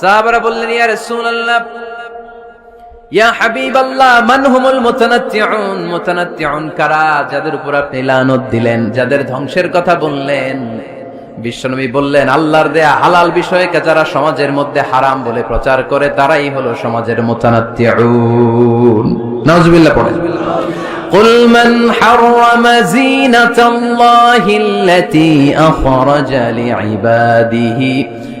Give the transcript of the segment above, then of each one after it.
সাহাবারা বললেন ইয়া রাসূলুল্লাহ ইয়া হাবিবাল্লাহ মান হুমুল মুতানাত্তিউন মুতানাত্তিউন কারা যাদের উপর আপনি লানত দিলেন যাদের ধ্বংসের কথা বললেন বিশ্বনবী বললেন আল্লাহর দেয়া হালাল বিষয়কে যারা সমাজের মধ্যে হারাম বলে প্রচার করে তারাই হলো সমাজের মুতানাত্তিউন নাউজুবিল্লাহ পড়েন قل من حرم زينة الله التي أخرج لعباده والطيبات من الرزق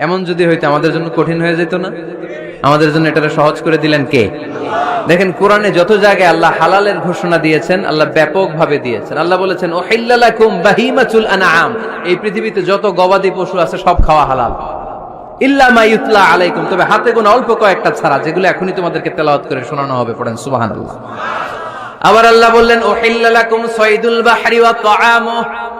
এমন যদি হইতো আমাদের জন্য কঠিন হয়ে যেত না? আমাদের জন্য এটা সহজ করে দিলেন কে? দেখেন, কোরআনে যত জায়গায় আল্লাহ হালালের ঘোষণা দিয়েছেন, আল্লাহ ব্যাপক ভাবে দিয়েছেন। আল্লাহ বলেছেন বাহিমাতুল এই পৃথিবীতে যত গবাদি পশু আছে, সব খাওয়া হালাল। আলাইকুম। তবে হাতে অল্প কয়েকটা ছাড়া, যেগুলো এখনই তোমাদেরকে করে শোনানো হবে আবার আল্লাহ বললেন ও হিল্লালাকুম সাইদুল বাহরি তাআমুহু।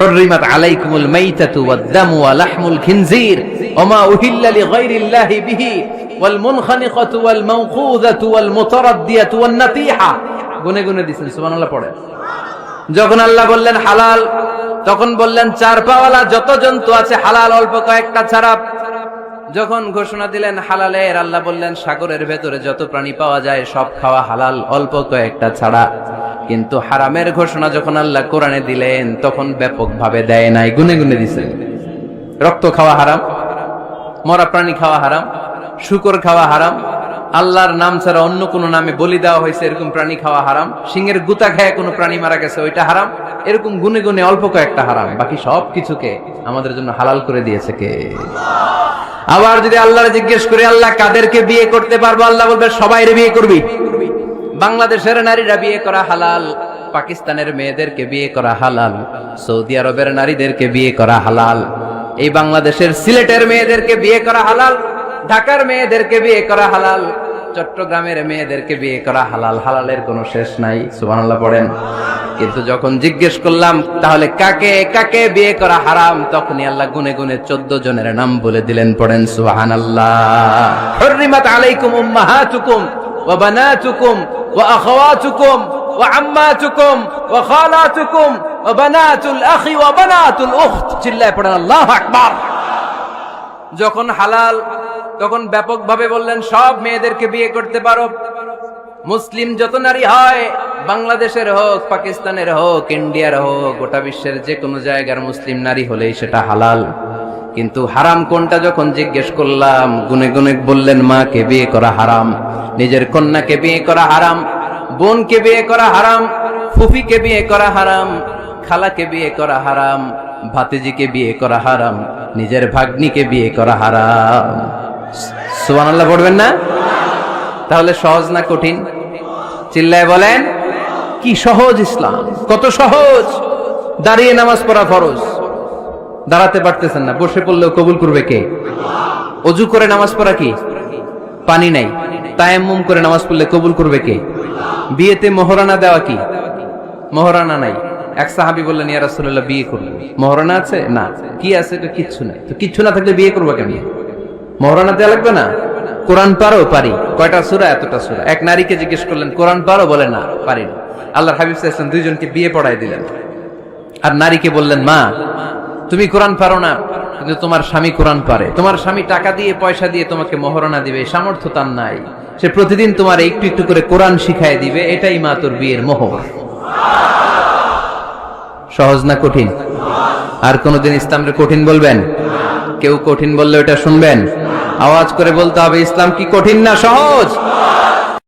حرمت عليكم الميتة والدم ولحم الخنزير وما أهل لغير الله به والمنخنقة والموقوذة والمتردية والنطيحة গুনে গুনে দিছেন সুবহানাল্লাহ পড়ে যখন আল্লাহ বললেন হালাল তখন বললেন চার পাওয়ালা যত জন্তু আছে হালাল অল্প কয়েকটা ছাড়া যখন ঘোষণা দিলেন হালালের আল্লাহ বললেন সাগরের ভেতরে যত প্রাণী পাওয়া যায় সব খাওয়া হালাল অল্প কয়েকটা ছাড়া কিন্তু হারামের ঘোষণা যখন আল্লাহ কোরআনে দিলেন, তখন ব্যাপক ভাবে দেয় নাই, গুনে গুনে দিছে। রক্ত খাওয়া হারাম, মরা প্রাণী খাওয়া হারাম, শুকর খাওয়া হারাম, আল্লাহর নাম ছাড়া অন্য কোন নামে বলি দেওয়া হয়েছে, এরকম প্রাণী খাওয়া হারাম সিংহের গুতা খায় কোনো প্রাণী মারা গেছে, ওইটা হারাম, এরকম গুনে গুনে অল্প কয়েকটা হারাম, বাকি সব কিছুকে আমাদের জন্য হালাল করে দিয়েছে কে? আবার যদি আল্লাহর জিজ্ঞেস করে, আল্লাহ, কাদেরকে বিয়ে করতে পারব? আল্লাহ বলবে, সবাইরে বিয়ে করবি। বাংলাদেশের নারীরা বিয়ে করা হালাল, পাকিস্তানের মেয়েদেরকে বিয়ে করা হালাল, সৌদি আরবের নারীদেরকে বিয়ে করা হালাল, এই বাংলাদেশের সিলেটের মেয়েদেরকে বিয়ে করা হালাল, ঢাকার মেয়েদেরকে বিয়ে করা হালাল, চট্টগ্রামের মেয়েদেরকে বিয়ে করা হালাল, হালালের কোনো শেষ নাই, সুবহানাল্লাহ পড়েন। কিন্তু যখন জিজ্ঞেস করলাম, তাহলে কাকে কাকে বিয়ে করা হারাম, তখনই আল্লাহ গুনে গুনে চোদ্দ জনের নাম বলে দিলেন, পড়েন সুবহানাল্লাহ। হুররিমাত আলাইকুম উম্মাহাতুকুম। ওয়া খালাতুকুম, ওয়া বানাতুল আখি, ওয়া বানাতুল উখত। চিল্লায় পড়েন, আল্লাহু আকবার। যখন হালাল, তখন ব্যাপকভাবে বললেন, সব মেয়েদেরকে বিয়ে করতে পারো। মুসলিম যত নারী হয়, বাংলাদেশের হোক, পাকিস্তানের হোক, ইন্ডিয়ার হোক, গোটা বিশ্বের যে কোনো জায়গার মুসলিম নারী হলেই সেটা হালাল। কিন্তু হারাম কোনটা? যখন জিজ্ঞেস করলাম, গুনে গুনে বললেন মাকে বিয়ে করা হারাম? নিজের কন্যাকে বিয়ে করা হারাম, বোনকে বিয়ে করা হারাম, ফুফিকে বিয়ে করা হারাম, খালাকে বিয়ে করা হারাম, ভাতিজিকে বিয়ে করা হারাম, নিজের ভাগ্নিকে বিয়ে করা হারাম। সুবহানাল্লাহ পড়বেন না? তাহলে সহজ না কঠিন? চিল্লায় বলেন, কি সহজ ইসলাম, কত সহজ। দাঁড়িয়ে নামাজ পড়া ফরজ। দাঁড়াতে পারতেছেন না, বসে পড়লেও কবুল করবে কে? অজু করে নামাজ পড়া কি? পানি নাই। তায়াম্মুম করে নামাজ পড়লে কবুল করবে কে? বিয়েতে মহরানা দেওয়া কি? মহরানা নাই। এক সাহাবি বললেন, ইয়া বিয়ে করব। মহরানা আছে? না। কি আছে? তো কিচ্ছু নাই। তো কিচ্ছু না থাকলে বিয়ে করব কেন মহরানা দেওয়া লাগবে না? কোরআন পারো? পারি। কয়টা সুরা? এতটা সুরা। এক নারীকে জিজ্ঞেস করলেন, কোরআন পারো? বলে, না, পারি না। আল্লাহর হাবিব সাল্লাল্লাহু দুইজনকে বিয়ে পড়াই দিলেন। আর নারীকে বললেন, মা তুমি কোরআন পারো না, কিন্তু তোমার স্বামী কোরআন পারে। তোমার স্বামী টাকা দিয়ে, পয়সা দিয়ে তোমাকে মহারণা দিবে, সামর্থ্য তার নাই। সে প্রতিদিন তোমার একটু একটু করে কোরআন শিখায় দিবে, এটাই মা তোর বিয়ের মোহর। সহজ না কঠিন? আর কোনদিন ইসলামকে কঠিন বলবেন? কেউ কঠিন বললে ওটা শুনবেন? আওয়াজ করে বলতে হবে, ইসলাম কি কঠিন না সহজ?